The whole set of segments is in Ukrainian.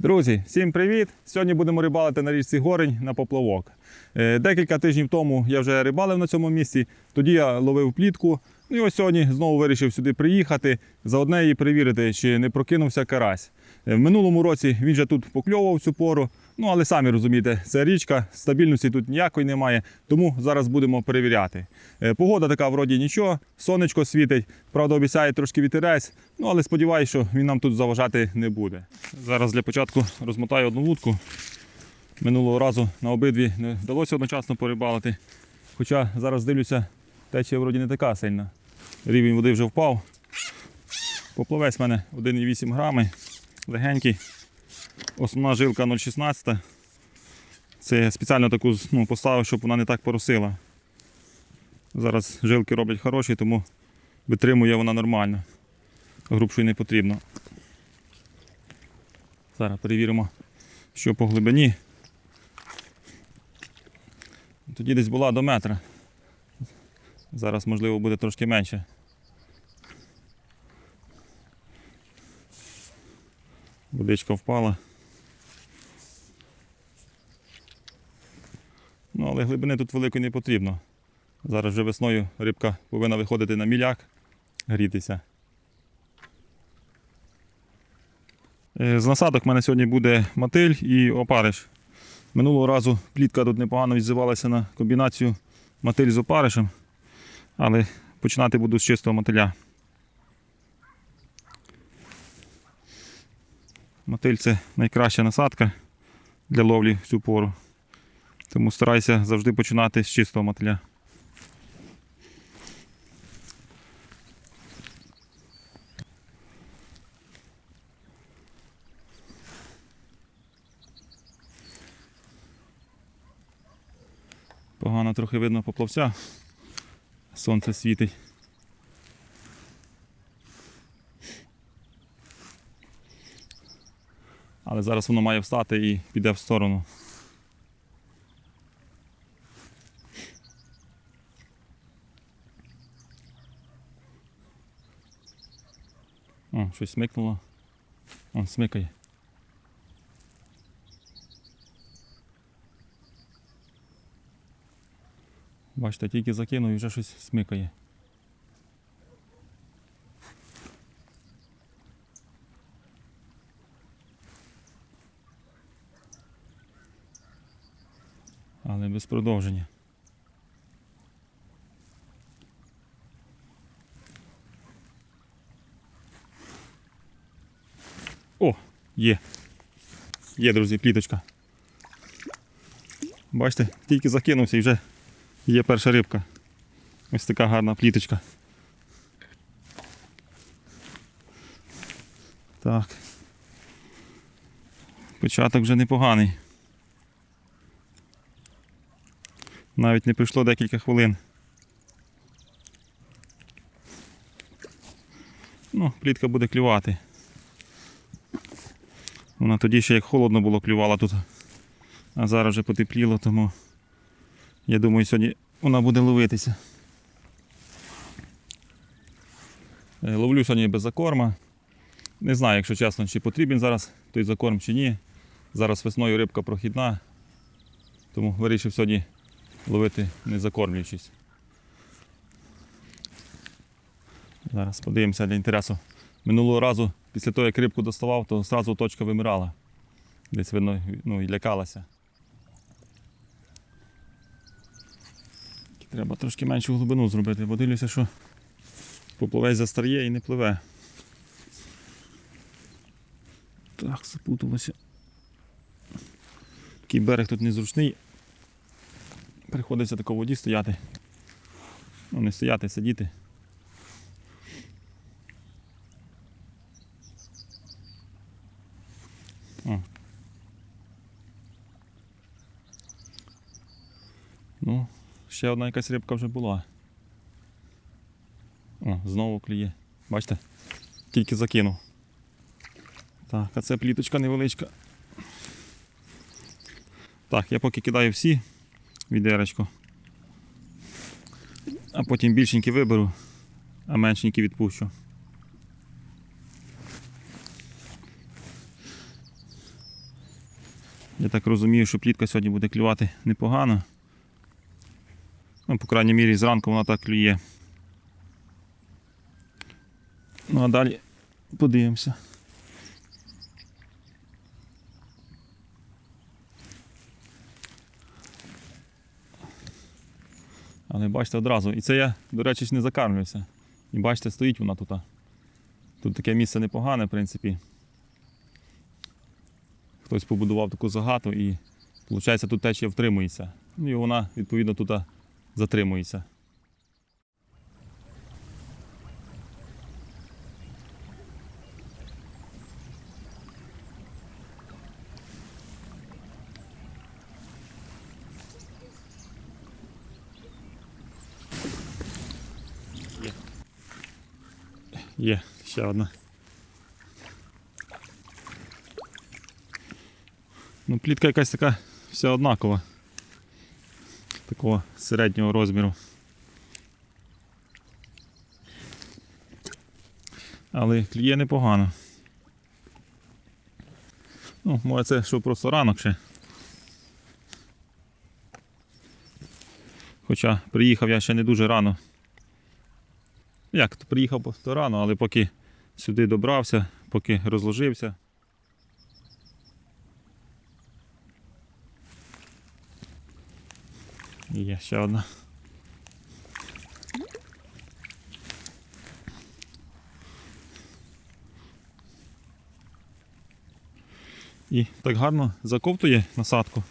Друзі, всім привіт! Сьогодні будемо рибалити на річці Горень на поплавок. Е, Декілька тижнів тому я вже рибалив на цьому місці, тоді я ловив плітку. Ну і ось сьогодні знову вирішив сюди приїхати, заодне і перевірити, чи не прокинувся карась. Е, В минулому році він же тут покльовував цю пору. Ну але самі розумієте, це річка, стабільності тут ніякої немає, тому зараз будемо перевіряти. Е, Погода така вроді нічого, сонечко світить, правда, обіцяє трошки вітерець, ну але сподіваюся, що він нам тут заважати не буде. Зараз для початку розмотаю одну вудку. Минулого разу на обидві не вдалося одночасно порибалити. Хоча зараз дивлюся, течія вроді не така сильна. Рівень води вже впав. Поплавець в мене 1,8 грами, легенький. Основна жилка 0,16. Це я спеціально таку ну, поставив, щоб вона не так поросила. Зараз жилки роблять хороші, тому витримує вона нормально. Грубшої не потрібно. Зараз перевіримо, що по глибині. Тоді десь була до метра. Зараз, можливо, буде трошки менше. Водичка впала. Ну, але глибини тут великої не потрібно. Зараз вже весною рибка повинна виходити на міляк, грітися. Е, З насадок в мене сьогодні буде мотиль і опариш. Минулого разу плітка тут непогано відзивалася на комбінацію мотиль з опаришем, але починати буду з чистого мотиля. Мотиль це найкраща насадка для ловлі в цю пору. Тому старайся завжди починати з чистого мотиля. Погано трохи видно поплавця. Сонце світить. Але зараз воно має встати і піде в сторону. Щось смикнуло. Он смикає. Бачите, тільки закинув і вже щось смикає. Але без продовження. О, є. Є, друзі, пліточка. Бачите, тільки закинувся і вже Є перша рибка. Ось така гарна пліточка. Так. Початок вже непоганий. Навіть не пройшло декілька хвилин. Ну, плітка буде клювати. Вона тоді ще як холодно було клювала тут. А зараз вже потепліло, тому я думаю, сьогодні вона буде ловитися. Е, Ловлю сьогодні без закорма. Не знаю, якщо чесно, чи потрібен зараз той закорм чи ні. Зараз весною рибка прохідна, тому вирішив сьогодні ловити не закормлюючись. Зараз подивимося для інтересу. Минулого разу, після того, як рибку доставав, то одразу точка вимирала. Десь видно, ну, і лякалася. Треба трошки меншу глибину зробити, бо дивлюся, що поплавець застаріє і не пливе. Так, запуталося. Такий берег тут незручний. Приходиться тако в воді стояти. Ну, не стояти, сидіти. О. Ну, Ще одна якась рибка вже була. О, знову клює. Бачите? Тільки закинув. Так, а це пліточка невеличка. Так, я поки кидаю всі відеречко. А потім більшенькі виберу, а меншенькі відпущу. Я так розумію, що плітка сьогодні буде клювати непогано. Ну, по крайній мірі, зранку вона так клює. Ну а далі подивимося. Але бачите одразу. І це я, до речі, ж не закармлюся. І бачите, стоїть вона тут. Тут таке місце непогане, в принципі. Хтось побудував таку загату і, виходить, тут течія втримується. Ну і вона, відповідно, тут затримується. Є, ще одна. Ну, плітка якась така вся однакова. Такого середнього розміру. Але кліє непогано. Ну, може це що просто ранок ще. Хоча приїхав я ще не дуже рано. Як приїхав то рано, але поки сюди добрався, поки розложився. Є ще одна. І так гарно заковтує насадку.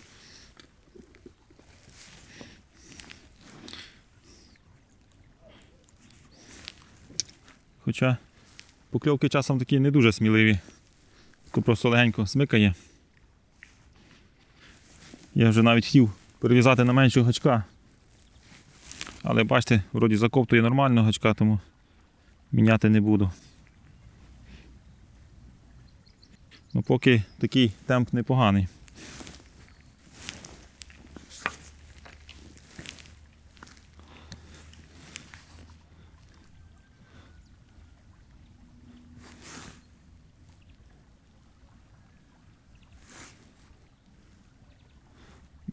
Хоча покльовки часом такі не дуже сміливі. То просто легенько смикає. Я вже навіть хотів перев'язати на меншого гачка. Але бачите, вроді закоптує нормально гачка, тому міняти не буду. Ну, поки такий темп непоганий.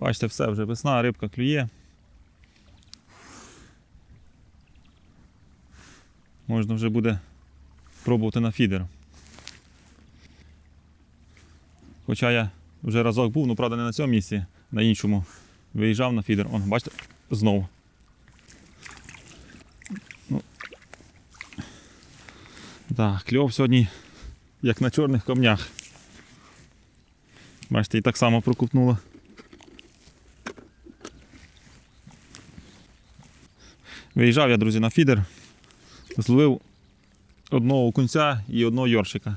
Бачите, все, вже весна, рибка клює. Можна вже буде пробувати на фідер. Хоча я вже разок був, ну правда не на цьому місці, на іншому. Виїжджав на фідер. О, бачите, знову. Ну. Так, кльов сьогодні як на чорних камнях. Бачите, і так само прокупнуло. Виїжджав я, друзі, на фідер, зловив одного окунця і одного йоршика.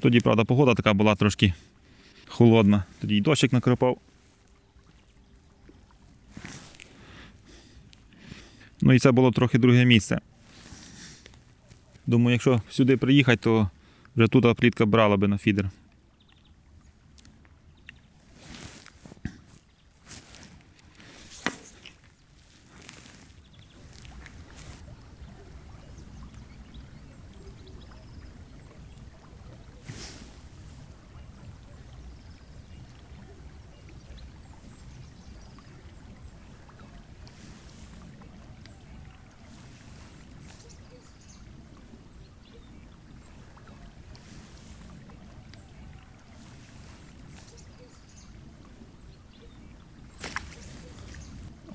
Тоді, правда, погода така була трошки холодна. Тоді й дощик накропав. Ну і це було трохи друге місце. Думаю, якщо сюди приїхати, то вже тут плітка брала би на фідер.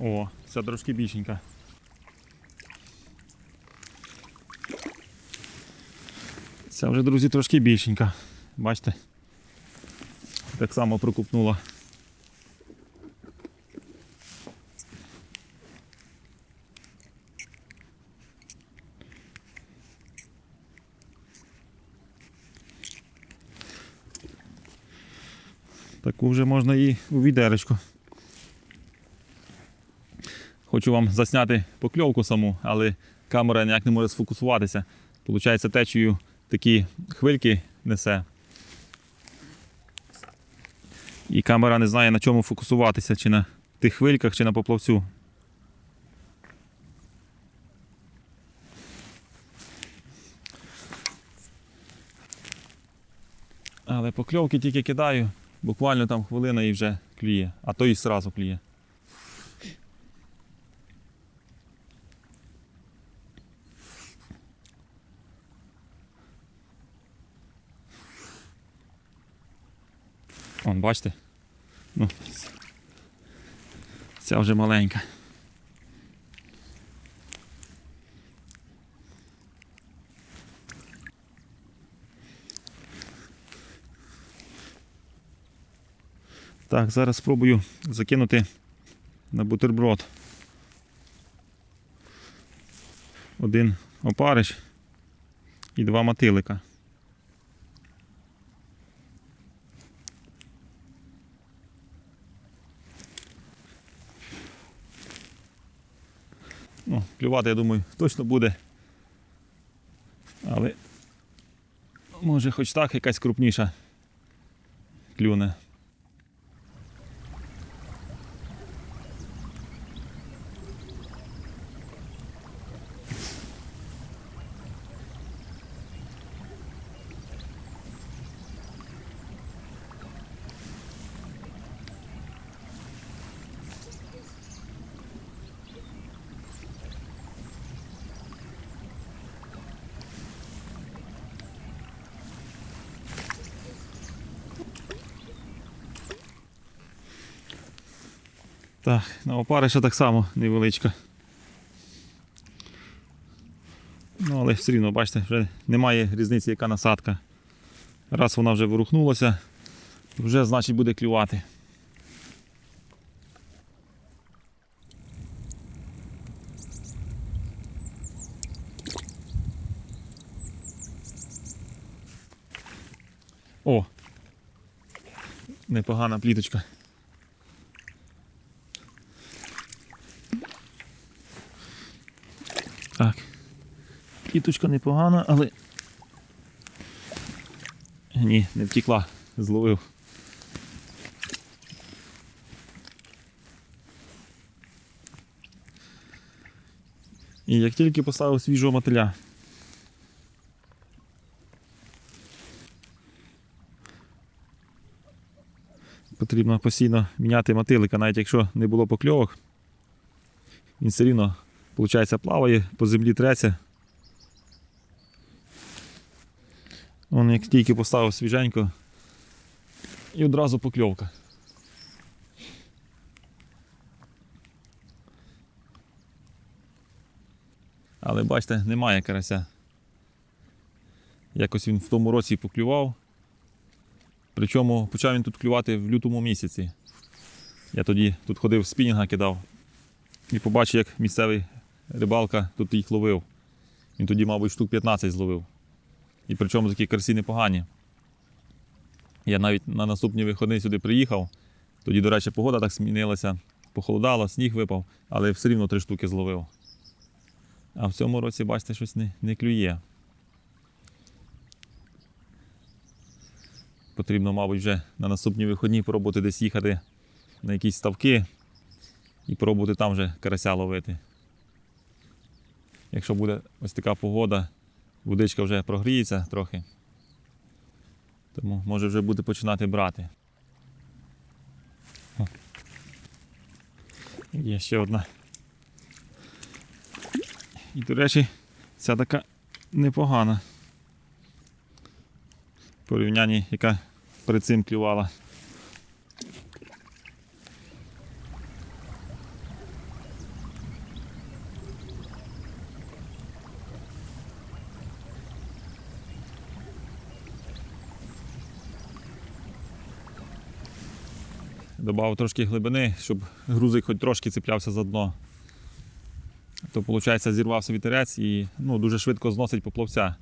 О, ця трошки більшенька. Ця вже, друзі, трошки більшенька. Бачите? Так само прокупнула. Таку вже можна і у відеречку. Хочу вам засняти покльовку саму, але камера ніяк не може сфокусуватися. Получається, течею такі хвильки несе. І камера не знає на чому фокусуватися, чи на тих хвильках, чи на поплавцю. Але покльовки тільки кидаю, буквально там хвилина і вже клює, а то і зразу клює. Вон, бачите? Ну, ця вже маленька. Так, зараз спробую закинути на бутерброд. Один опариш і два мотилика. Ну, клювати, я думаю, точно буде. Але може хоч так якась крупніша клюне. Так, на опариша так само невеличка. Ну, але все рівно, бачите, вже немає різниці, яка насадка. Раз вона вже ворухнулася, вже значить буде клювати. О! Непогана пліточка. Так. Кіточка непогана, але. Ні, не втекла, зловив. І як тільки поставив свіжого мотиля. Потрібно постійно міняти мотилика, навіть якщо не було покльовок, він все рівно Получається, плаває, по землі треться. Вон як тільки поставив свіженько і одразу покльовка. Але бачите, немає карася. Якось він в тому році поклював. Причому почав він тут клювати в лютому місяці. Я тоді тут ходив спінінга кидав і побачив, як місцевий рибалка тут їх ловив. Він тоді, мабуть, штук 15 зловив. І причому такі карсі непогані. Я навіть на наступні виходи сюди приїхав. Тоді, до речі, погода так змінилася, похолодало, сніг випав, але все рівно три штуки зловив. А в цьому році, бачите, щось не, не клює. Потрібно, мабуть, вже на наступні виходні пробувати десь їхати на якісь ставки і пробувати там вже карася ловити. Якщо буде ось така погода, водичка вже прогріється трохи, тому може вже буде починати брати. Є ще одна. І, до речі, ця така непогана. В порівнянні, яка перед цим клювала. Добавив трошки глибини, щоб грузик хоч трошки цеплявся за дно. То, виходить, зірвався вітерець і ну, дуже швидко зносить поплавця.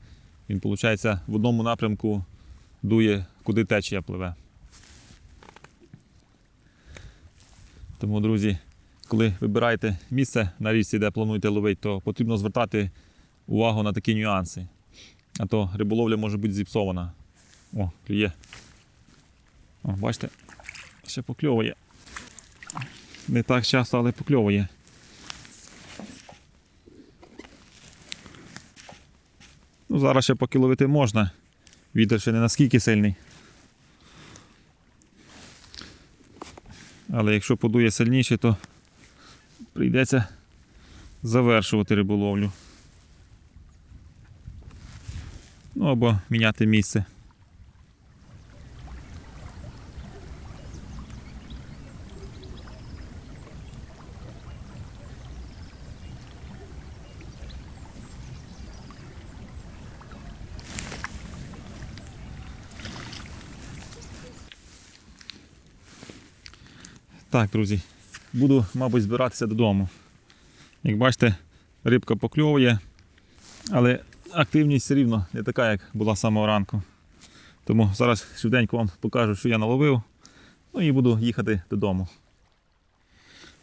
Він, виходить, в одному напрямку дує, куди течія пливе. Тому, друзі, коли вибираєте місце на річці, де плануєте ловити, то потрібно звертати увагу на такі нюанси. А то риболовля може бути зіпсована. О, клює. О, бачите, Ще покльовує. Не так часто, але покльовує. Ну, Зараз ще поки ловити можна. Вітер ще не наскільки сильний. Але якщо подує сильніше, то прийдеться завершувати риболовлю. Ну або міняти місце. Так, друзі, буду, мабуть, збиратися додому. Як бачите, рибка покльовує, але активність все рівно не така, як була з самого ранку. Тому зараз швиденько вам покажу, що я наловив. Ну і буду їхати додому.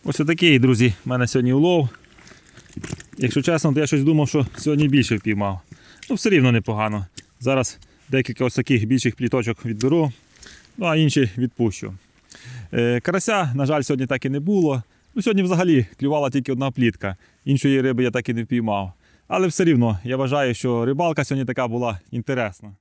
Ось отакий, друзі, в мене сьогодні улов. Якщо чесно, то я щось думав, що сьогодні більше впіймав. Ну, все рівно непогано. Зараз декілька ось таких більших пліточок відберу, ну а інші відпущу. Е, Карася, на жаль, сьогодні так і не було. Ну, сьогодні взагалі клювала тільки одна плітка. Іншої риби я так і не впіймав. Але все рівно я вважаю, що рибалка сьогодні така була інтересна.